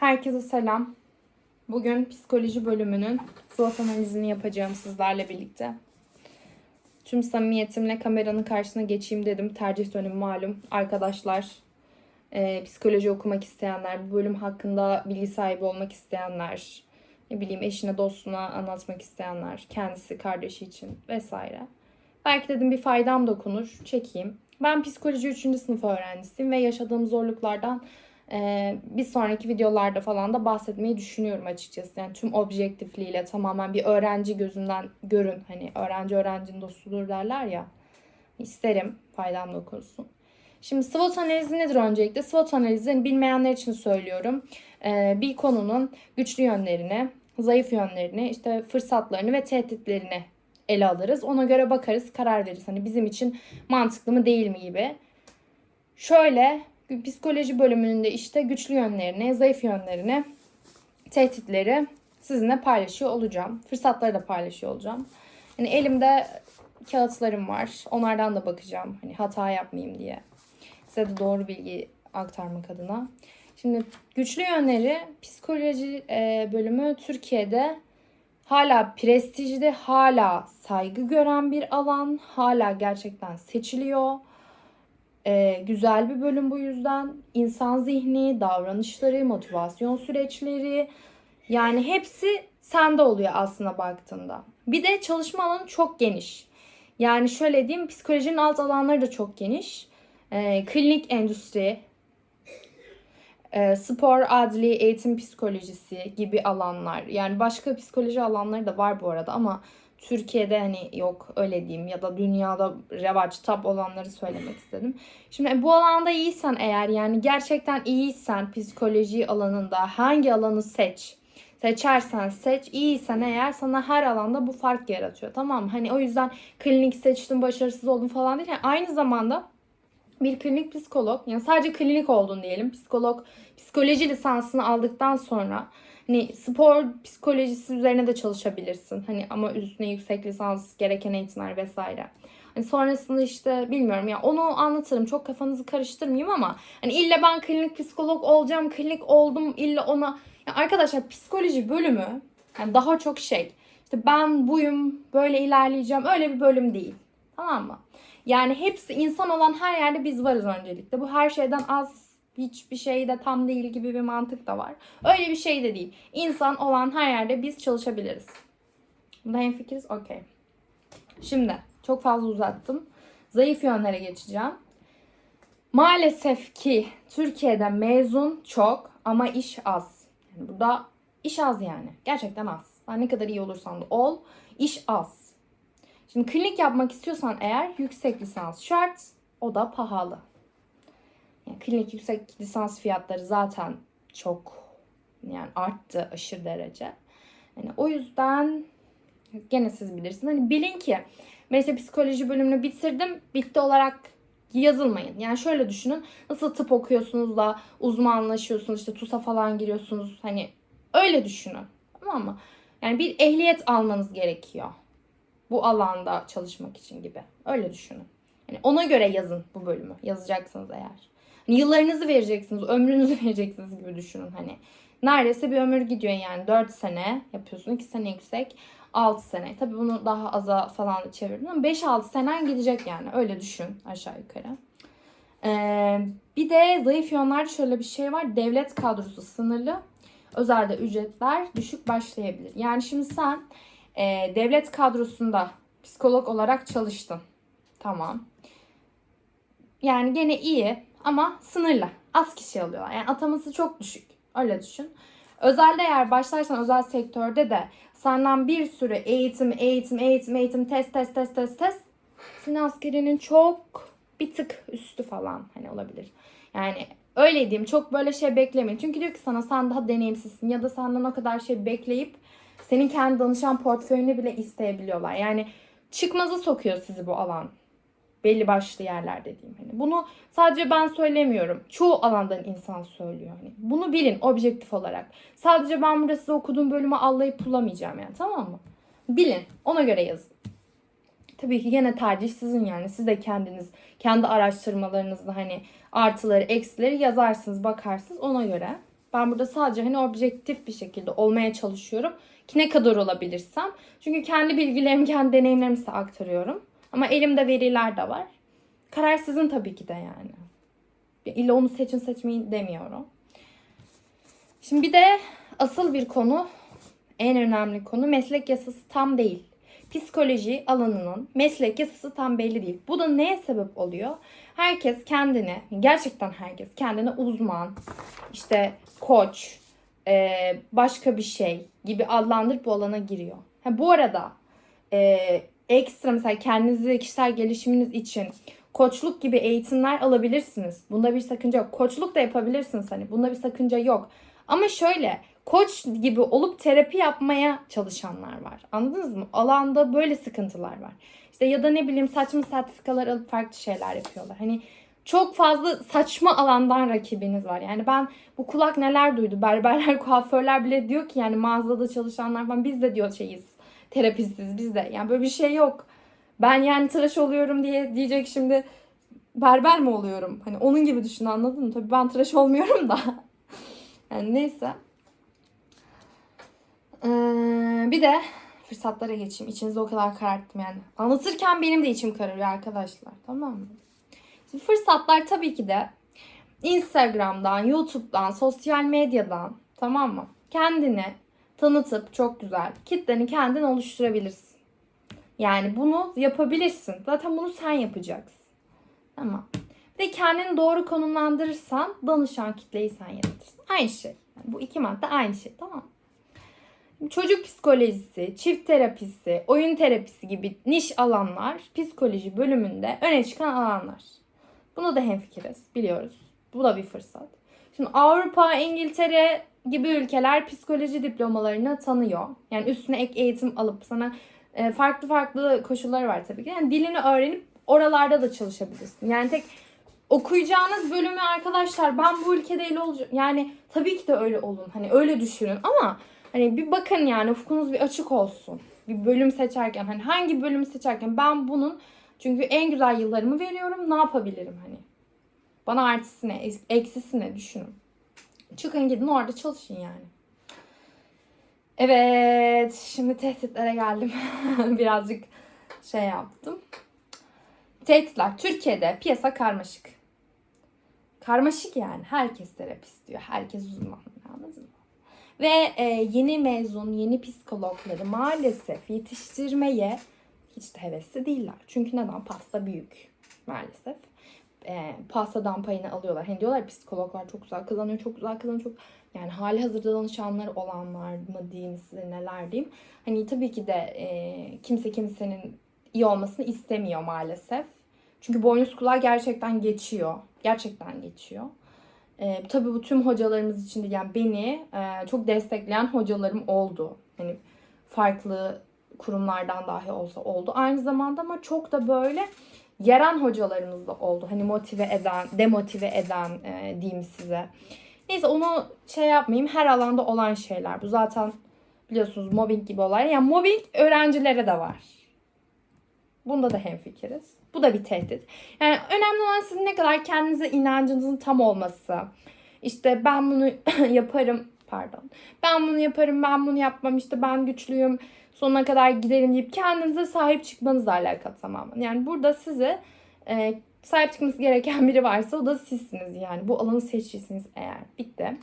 Herkese selam. Bugün psikoloji bölümünün SWOT analizini yapacağım sizlerle birlikte. Tüm samimiyetimle kameranın karşısına geçeyim dedim. Tercih dönemi malum. Arkadaşlar, e, psikoloji okumak isteyenler, bu bölüm hakkında bilgi sahibi olmak isteyenler, ne bileyim eşine dostuna anlatmak isteyenler, kendisi kardeşi için vesaire. Belki dedim bir faydam dokunur, çekeyim. Ben psikoloji 3. sınıf öğrencisiyim ve yaşadığım zorluklardan ee, bir sonraki videolarda falan da bahsetmeyi düşünüyorum açıkçası. Yani tüm objektifliğiyle tamamen bir öğrenci gözünden görün. Hani öğrenci öğrencinin dostudur derler ya. İsterim faydam dokunsun. Şimdi SWOT analizi nedir öncelikle? SWOT analizi bilmeyenler için söylüyorum. Ee, bir konunun güçlü yönlerini, zayıf yönlerini, işte fırsatlarını ve tehditlerini ele alırız. Ona göre bakarız, karar veririz. Hani bizim için mantıklı mı değil mi gibi. Şöyle psikoloji bölümünde işte güçlü yönlerini, zayıf yönlerini, tehditleri sizinle paylaşıyor olacağım. Fırsatları da paylaşıyor olacağım. Yani elimde kağıtlarım var. Onlardan da bakacağım. Hani hata yapmayayım diye. Size de doğru bilgi aktarmak adına. Şimdi güçlü yönleri psikoloji e, bölümü Türkiye'de hala prestijli, hala saygı gören bir alan, hala gerçekten seçiliyor. Ee, güzel bir bölüm bu yüzden. İnsan zihni, davranışları, motivasyon süreçleri yani hepsi sende oluyor aslında baktığında. Bir de çalışma alanı çok geniş. Yani şöyle diyeyim psikolojinin alt alanları da çok geniş. Ee, klinik endüstri, e, spor, adli, eğitim psikolojisi gibi alanlar. Yani başka psikoloji alanları da var bu arada ama Türkiye'de hani yok öyle diyeyim ya da dünyada revaç tap olanları söylemek istedim. Şimdi bu alanda iyiysen eğer yani gerçekten iyiysen psikoloji alanında hangi alanı seç. Seçersen seç iyiysen eğer sana her alanda bu fark yaratıyor tamam mı? Hani o yüzden klinik seçtim başarısız oldum falan değil. Yani aynı zamanda bir klinik psikolog yani sadece klinik oldun diyelim psikolog psikoloji lisansını aldıktan sonra Hani spor psikolojisi üzerine de çalışabilirsin. Hani ama üstüne yüksek lisans gereken eğitimler vesaire. Hani sonrasında işte bilmiyorum ya onu anlatırım. Çok kafanızı karıştırmayayım ama hani illa ben klinik psikolog olacağım, klinik oldum illa ona. Ya arkadaşlar psikoloji bölümü yani daha çok şey. İşte ben buyum, böyle ilerleyeceğim. Öyle bir bölüm değil. Tamam mı? Yani hepsi insan olan her yerde biz varız öncelikle. Bu her şeyden az hiçbir şey de tam değil gibi bir mantık da var. Öyle bir şey de değil. İnsan olan her yerde biz çalışabiliriz. Bunda hemfikiriz? Okey. Şimdi çok fazla uzattım. Zayıf yönlere geçeceğim. Maalesef ki Türkiye'de mezun çok ama iş az. Yani burada iş az yani. Gerçekten az. Yani ne kadar iyi olursan da ol. iş az. Şimdi klinik yapmak istiyorsan eğer yüksek lisans şart. O da pahalı. Yani klinik yüksek lisans fiyatları zaten çok yani arttı aşırı derece. Yani o yüzden gene siz bilirsiniz. Hani bilin ki mesela psikoloji bölümünü bitirdim bitti olarak yazılmayın. Yani şöyle düşünün. Nasıl tıp okuyorsunuz da uzmanlaşıyorsunuz işte TUS'a falan giriyorsunuz. Hani öyle düşünün. Tamam mı? Yani bir ehliyet almanız gerekiyor. Bu alanda çalışmak için gibi. Öyle düşünün. Yani ona göre yazın bu bölümü. Yazacaksınız eğer. Hani yıllarınızı vereceksiniz, ömrünüzü vereceksiniz gibi düşünün hani. Neredeyse bir ömür gidiyor yani. 4 sene yapıyorsun, 2 sene yüksek, 6 sene. Tabii bunu daha aza falan çevirdim ama 5-6 senen gidecek yani. Öyle düşün aşağı yukarı. Ee, bir de zayıf yönlerde şöyle bir şey var. Devlet kadrosu sınırlı. Özelde ücretler düşük başlayabilir. Yani şimdi sen e, devlet kadrosunda psikolog olarak çalıştın. Tamam. Yani gene iyi ama sınırlı. Az kişi alıyorlar. Yani ataması çok düşük. Öyle düşün. Özelde eğer başlarsan özel sektörde de senden bir sürü eğitim, eğitim, eğitim, eğitim, test, test, test, test, test. Senin askerinin çok bir tık üstü falan hani olabilir. Yani öyle diyeyim çok böyle şey beklemeyin. Çünkü diyor ki sana sen daha deneyimsizsin ya da senden o kadar şey bekleyip senin kendi danışan portföyünü bile isteyebiliyorlar. Yani çıkmaza sokuyor sizi bu alan belli başlı yerler dediğim hani. Bunu sadece ben söylemiyorum. Çoğu alandan insan söylüyor hani. Bunu bilin objektif olarak. Sadece ben burada size okuduğum bölümü allayıp bulamayacağım yani tamam mı? Bilin. Ona göre yazın. Tabii ki yine tercih sizin yani. Siz de kendiniz kendi araştırmalarınızda hani artıları, eksileri yazarsınız, bakarsınız ona göre. Ben burada sadece hani objektif bir şekilde olmaya çalışıyorum. Ki ne kadar olabilirsem. Çünkü kendi bilgilerimi, kendi deneyimlerimi size aktarıyorum. Ama elimde veriler de var. Karar sizin tabii ki de yani. İlla onu seçin seçmeyin demiyorum. Şimdi bir de asıl bir konu, en önemli konu meslek yasası tam değil. Psikoloji alanının meslek yasası tam belli değil. Bu da neye sebep oluyor? Herkes kendine, gerçekten herkes kendine uzman, işte koç, e, başka bir şey gibi adlandırıp bu alana giriyor. Ha, bu arada e, ekstra mesela kendinizi kişisel gelişiminiz için koçluk gibi eğitimler alabilirsiniz. Bunda bir sakınca yok. Koçluk da yapabilirsiniz hani. Bunda bir sakınca yok. Ama şöyle koç gibi olup terapi yapmaya çalışanlar var. Anladınız mı? Alanda böyle sıkıntılar var. İşte ya da ne bileyim saçma sertifikalar alıp farklı şeyler yapıyorlar. Hani çok fazla saçma alandan rakibiniz var. Yani ben bu kulak neler duydu. Berberler, kuaförler bile diyor ki yani mağazada çalışanlar falan biz de diyor şeyiz. Terapistiz biz de. Yani böyle bir şey yok. Ben yani tıraş oluyorum diye diyecek şimdi berber mi oluyorum? Hani onun gibi düşün anladın mı? Tabii ben tıraş olmuyorum da. yani neyse. Ee, bir de fırsatlara geçeyim. İçinizi o kadar kararttım yani. Anlatırken benim de içim kararıyor arkadaşlar. Tamam mı? Şimdi fırsatlar tabii ki de Instagram'dan, YouTube'dan, sosyal medyadan tamam mı? Kendini tanıtıp çok güzel kitleni kendin oluşturabilirsin. Yani bunu yapabilirsin. Zaten bunu sen yapacaksın. Tamam. De kendini doğru konumlandırırsan danışan kitleyi sen yaratırsın. Aynı şey. Yani bu iki madde aynı şey tamam? Çocuk psikolojisi, çift terapisi, oyun terapisi gibi niş alanlar psikoloji bölümünde öne çıkan alanlar. Buna da hemfikiriz biliyoruz. Bu da bir fırsat. Şimdi Avrupa, İngiltere gibi ülkeler psikoloji diplomalarını tanıyor. Yani üstüne ek eğitim alıp sana e, farklı farklı koşulları var tabii ki. Yani dilini öğrenip oralarda da çalışabilirsin. Yani tek okuyacağınız bölümü arkadaşlar ben bu ülkede öyle olacağım. Yani tabii ki de öyle olun. Hani öyle düşünün ama hani bir bakın yani ufkunuz bir açık olsun. Bir bölüm seçerken hani hangi bölümü seçerken ben bunun çünkü en güzel yıllarımı veriyorum. Ne yapabilirim hani? Bana artısı ne, eksisi ne düşünün. Çıkın gidin orada çalışın yani. Evet, şimdi tehditlere geldim. Birazcık şey yaptım. Tehditler. Türkiye'de piyasa karmaşık. Karmaşık yani. Herkes terapist diyor. Herkes uzman. Anladın mı? Ve e, yeni mezun, yeni psikologları maalesef yetiştirmeye hiç de hevesli değiller. Çünkü neden? Pasta büyük maalesef. E, pastadan payını alıyorlar. Hani diyorlar psikologlar çok güzel kazanıyor, çok güzel kazanıyor, çok yani hali hazırda danışanları olanlar mı diyeyim size neler diyeyim. Hani tabii ki de e, kimse kimsenin iyi olmasını istemiyor maalesef. Çünkü boynuz kulağı gerçekten geçiyor. Gerçekten geçiyor. E, tabii bu tüm hocalarımız için de yani beni e, çok destekleyen hocalarım oldu. Hani farklı kurumlardan dahi olsa oldu. Aynı zamanda ama çok da böyle yaran hocalarımız da oldu. Hani motive eden, demotive eden e, diyeyim size. Neyse onu şey yapmayayım. Her alanda olan şeyler. Bu zaten biliyorsunuz mobbing gibi olaylar. Yani mobbing öğrencilere de var. Bunda da hemfikiriz. Bu da bir tehdit. Yani önemli olan sizin ne kadar kendinize inancınızın tam olması. İşte ben bunu yaparım pardon. Ben bunu yaparım, ben bunu yapmam, işte ben güçlüyüm, sonuna kadar giderim deyip kendinize sahip çıkmanızla alakalı tamamen. Yani burada size e, sahip çıkması gereken biri varsa o da sizsiniz yani. Bu alanı seçirsiniz eğer. Bitti.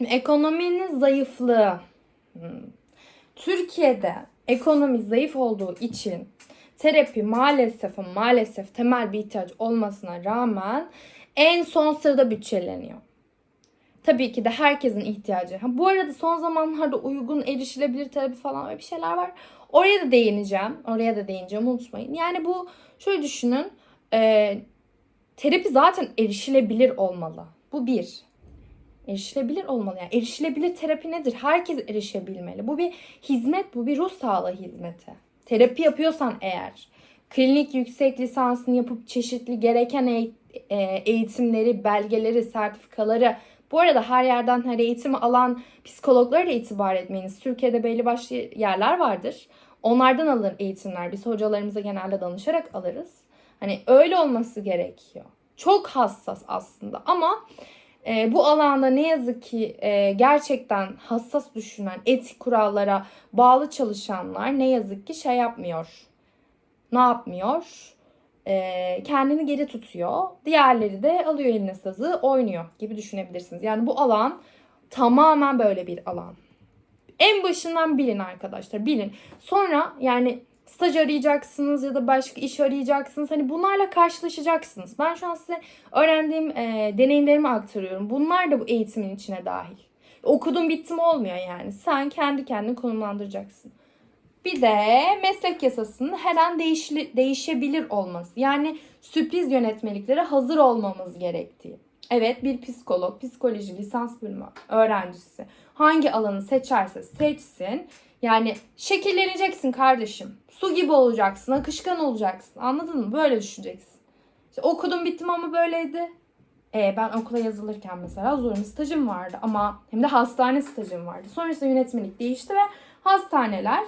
Ekonominin zayıflığı. Hmm. Türkiye'de ekonomi zayıf olduğu için terapi maalesef maalesef temel bir ihtiyaç olmasına rağmen en son sırada bütçeleniyor. Tabii ki de herkesin ihtiyacı. Ha, bu arada son zamanlarda uygun erişilebilir terapi falan öyle bir şeyler var. Oraya da değineceğim. Oraya da değineceğim unutmayın. Yani bu şöyle düşünün. E, terapi zaten erişilebilir olmalı. Bu bir. Erişilebilir olmalı. Yani erişilebilir terapi nedir? Herkes erişebilmeli. Bu bir hizmet, bu bir ruh sağlığı hizmeti. Terapi yapıyorsan eğer, klinik yüksek lisansını yapıp çeşitli gereken e, eğitimleri, belgeleri, sertifikaları bu arada her yerden her eğitimi alan psikologlara da itibar etmeyiniz. Türkiye'de belli başlı yerler vardır. Onlardan alın eğitimler. Biz hocalarımıza genelde danışarak alırız. Hani öyle olması gerekiyor. Çok hassas aslında ama e, bu alanda ne yazık ki e, gerçekten hassas düşünen, etik kurallara bağlı çalışanlar ne yazık ki şey yapmıyor. Ne yapmıyor? E, kendini geri tutuyor. Diğerleri de alıyor eline sazı, oynuyor gibi düşünebilirsiniz. Yani bu alan tamamen böyle bir alan. En başından bilin arkadaşlar, bilin. Sonra yani staj arayacaksınız ya da başka iş arayacaksınız. Hani bunlarla karşılaşacaksınız. Ben şu an size öğrendiğim e, deneyimlerimi aktarıyorum. Bunlar da bu eğitimin içine dahil. Okudum bittim olmuyor yani. Sen kendi kendini konumlandıracaksın. Bir de meslek yasasının her an değişli, değişebilir olması. Yani sürpriz yönetmeliklere hazır olmamız gerektiği. Evet bir psikolog, psikoloji lisans bölümü öğrencisi hangi alanı seçerse seçsin. Yani şekilleneceksin kardeşim. Su gibi olacaksın, akışkan olacaksın. Anladın mı? Böyle düşüneceksin. İşte okudum bittim ama böyleydi. E, ben okula yazılırken mesela zorunlu stajım vardı ama hem de hastane stajım vardı. Sonrasında yönetmelik değişti ve hastaneler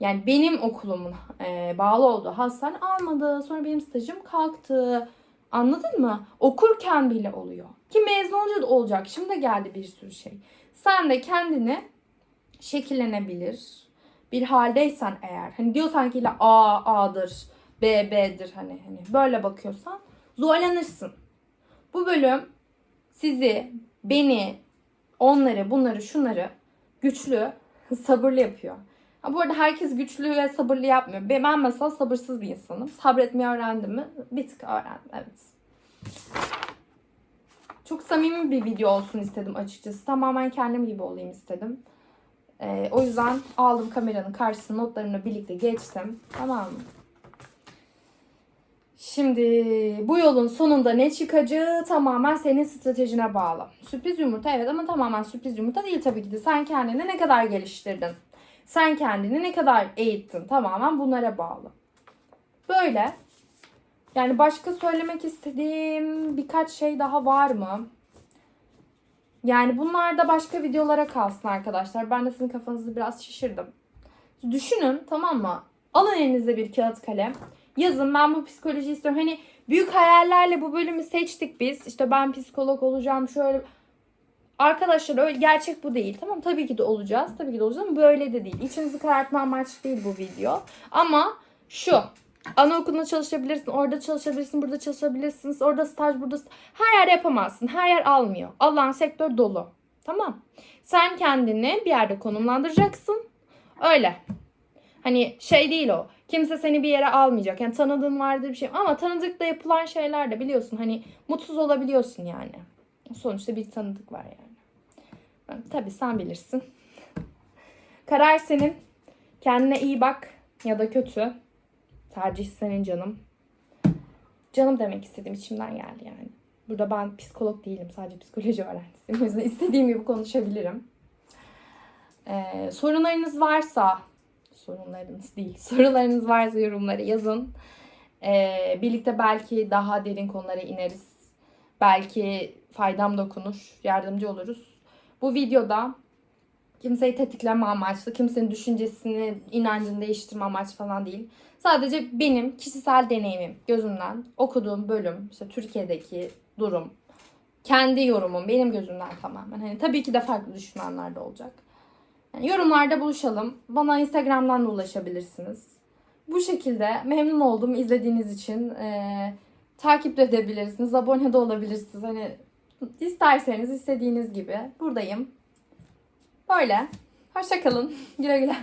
yani benim okulumun e, bağlı olduğu hastane almadı. Sonra benim stajım kalktı. Anladın mı? Okurken bile oluyor. Ki mezun olunca da olacak. Şimdi de geldi bir sürü şey. Sen de kendini şekillenebilir bir haldeysen eğer hani diyorsan ki A A'dır, B B'dir hani hani böyle bakıyorsan zorlanırsın. Bu bölüm sizi, beni, onları, bunları, şunları güçlü, sabırlı yapıyor. Ha, bu arada herkes güçlü ve sabırlı yapmıyor. Ben mesela sabırsız bir insanım. Sabretmeyi öğrendim mi? Bir tık öğrendim. Evet. Çok samimi bir video olsun istedim açıkçası. Tamamen kendim gibi olayım istedim. Ee, o yüzden aldım kameranın karşısına notlarını birlikte geçtim. Tamam mı? Şimdi bu yolun sonunda ne çıkacağı tamamen senin stratejine bağlı. Sürpriz yumurta evet ama tamamen sürpriz yumurta değil tabii ki de. Sen kendini ne kadar geliştirdin? Sen kendini ne kadar eğittin? Tamamen bunlara bağlı. Böyle. Yani başka söylemek istediğim birkaç şey daha var mı? Yani bunlar da başka videolara kalsın arkadaşlar. Ben de sizin kafanızı biraz şişirdim. Düşünün tamam mı? Alın elinize bir kağıt kalem. Yazın ben bu psikoloji istiyorum. Hani büyük hayallerle bu bölümü seçtik biz. İşte ben psikolog olacağım şöyle. Arkadaşlar öyle gerçek bu değil. Tamam tabii ki de olacağız. Tabii ki de olacağız ama böyle de değil. İçinizi karartma amaçlı değil bu video. Ama şu Anaokulunda çalışabilirsin, orada çalışabilirsin, burada çalışabilirsiniz, orada staj, burada staj. Her yer yapamazsın, her yer almıyor. Allah'ın sektör dolu. Tamam. Sen kendini bir yerde konumlandıracaksın. Öyle. Hani şey değil o. Kimse seni bir yere almayacak. Yani tanıdığın vardır bir şey. Ama tanıdıkla yapılan şeyler de biliyorsun. Hani mutsuz olabiliyorsun yani. Sonuçta bir tanıdık var yani. Tabii sen bilirsin. Karar senin. Kendine iyi bak ya da kötü. Tercih senin canım. Canım demek istediğim içimden geldi yani. Burada ben psikolog değilim. Sadece psikoloji öğrencisiyim. O yüzden istediğim gibi konuşabilirim. Ee, sorunlarınız varsa sorunlarınız değil. Sorularınız varsa yorumlara yazın. Ee, birlikte belki daha derin konulara ineriz. Belki faydam dokunur. Yardımcı oluruz. Bu videoda kimseyi tetikleme amaçlı, kimsenin düşüncesini, inancını değiştirme amaçlı falan değil. Sadece benim kişisel deneyimim, gözümden okuduğum bölüm, işte Türkiye'deki durum, kendi yorumum benim gözümden tamamen. Hani tabii ki de farklı düşünenler de olacak. Yani yorumlarda buluşalım. Bana Instagram'dan da ulaşabilirsiniz. Bu şekilde memnun oldum izlediğiniz için. Ee, takip de edebilirsiniz, abone de olabilirsiniz. Hani isterseniz istediğiniz gibi buradayım. Böyle. Hoşçakalın. Güle güle.